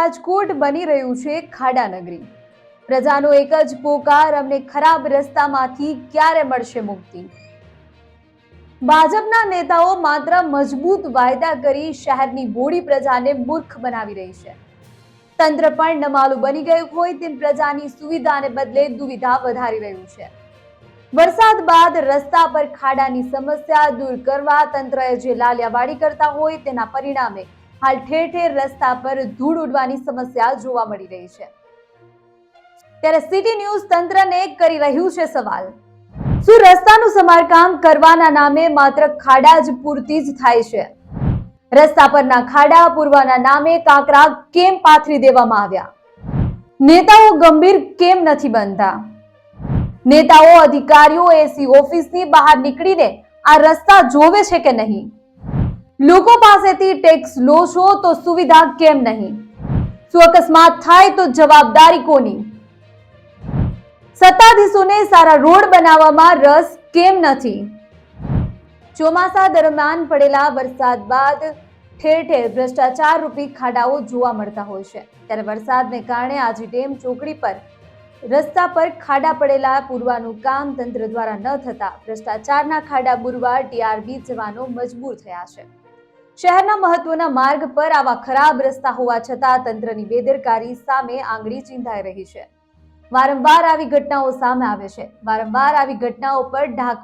રાજકોટ બની રહ્યું છે ખાડા નગરી પ્રજાનો એક જ પોકાર અમને ખરાબ રસ્તામાંથી ક્યારે મળશે મુક્તિ? ભાજપના નેતાઓ માત્ર મજબૂત વાયદા કરી શહેરની બોડી પ્રજાને મૂર્ખ બનાવી રહી છે. તંત્ર પણ નમાલું બની ગયું હોય તેમ પ્રજાની સુવિધાને બદલે દુવિધા વધારી રહ્યું છે. વરસાદ બાદ રસ્તા પર ખાડાની સમસ્યા દૂર કરવા તંત્રએ જે લાલિયાવાડી કરતા હોય તેના પરિણામે હાલ ઠેર ઠેર રસ્તા પર ધૂળ ઉડવાની સમસ્યા જોવા મળી રહી છે. ત્યારે સિટી ન્યૂઝ તંત્રને કરી રહ્યું છે સવાલ. શું રસ્તાનું સમારકામ કરવાના નામે માત્ર ખાડા જ પૂરતી જ થાય છે? રસ્તા પરના ખાડા પૂરવાના નામે કાંકરા કેમ પાથરી દેવામાં આવ્યા? નેતાઓ ગંભીર કેમ નથી બનતા? નેતાઓ, અધિકારીઓ, એસી ઓફિસની બહાર નીકળીને આ રસ્તા જોવે છે કે નહીં? લોકો પાસેથી ટેક્સ લો છો તો સુવિધા કેમ નહીં? શું અકસ્માત થાય તો જવાબદારી કોની? સત્તાધીશોને સારા રોડ બનાવવામાં રસ કેમ નથી? ચોમાસા દરમિયાન પડેલા વરસાદ બાદ ઠેર ઠેર ભ્રષ્ટાચાર રૂપી ખાડાઓ જોવા મળતા હોય છે. ત્યારે વરસાદને કારણે આજે ડેમ ચોકડી પર રસ્તા પર ખાડા પડેલા પૂરવાનું કામ તંત્ર દ્વારા ન થતા ભ્રષ્ટાચારના ખાડા બુરવા ટીઆરબી જવાનો મજબૂર થયા છે. શહેરના મહત્વના માર્ગ પર આવા ખરાબ રસ્તા હોવા છતાં તંત્રની બેદરકારી સામે આંગળી ચીંધાઈ રહી છે. વારંવાર આવી ઘટનાઓ સામે આવે છે. વારંવાર આવી ઘટનાઓ પર ઢાંક